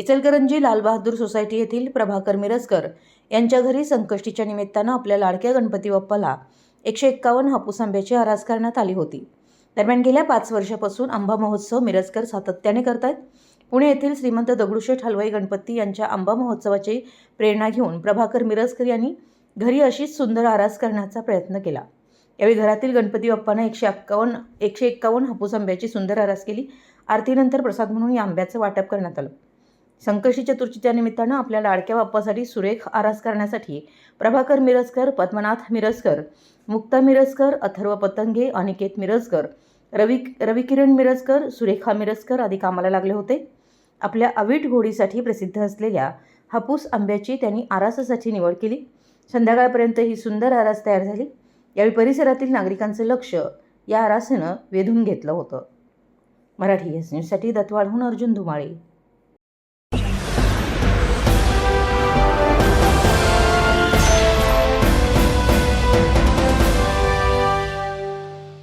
Ichalkaranji Lal Bahadur society येथील प्रभाकर मिरजकर यांच्या घरी संकष्टीच्या निमित्तानं आपल्या लाडक्या गणपती बाप्पाला एकशे एक्कावन्न हापूस आंब्याची आरास करण्यात आली होती. दरम्यान गेल्या पाच वर्षापासून आंबा महोत्सव मिरजकर सातत्याने करतायत. पुणे येथील श्रीमंत दगडूशेठ हलवाई गणपती यांच्या आंबा महोत्सवाची प्रेरणा घेऊन प्रभाकर मिरजकर यांनी घरी अशीच सुंदर आरास करण्याचा प्रयत्न केला. यावेळी घरातील गणपती बाप्पानं एकशे एक्कावन्न एकशे एक्कावन्न हापूस आंब्याची सुंदर आरास केली. आरतीनंतर प्रसाद म्हणून या आंब्याचं वाटप करण्यात आलं. संकष्टी चतुर्थीच्या निमित्तानं आपल्या लाडक्या बाप्पासाठी सुरेख आरास करण्यासाठी प्रभाकर मिरजकर पद्मनाथ मिरजकर मुक्ता मिरजकर अथर्व पतंगे अनिकेत मिरजकर रवी रविकिरण मिरजकर सुरेखा मिरजकर आदी कामाला लागले होते. आपल्या अवीट घोडीसाठी प्रसिद्ध असलेल्या हापूस आंब्याची त्यांनी आरासासाठी निवड केली. संध्याकाळपर्यंत ही सुंदर आरास तयार झाली. यावेळी परिसरातील नागरिकांचं लक्ष या आरासानं वेधून घेतलं होतं. मराठी एस न्यूजसाठी दत्तवाडहून अर्जुन धुमाळे.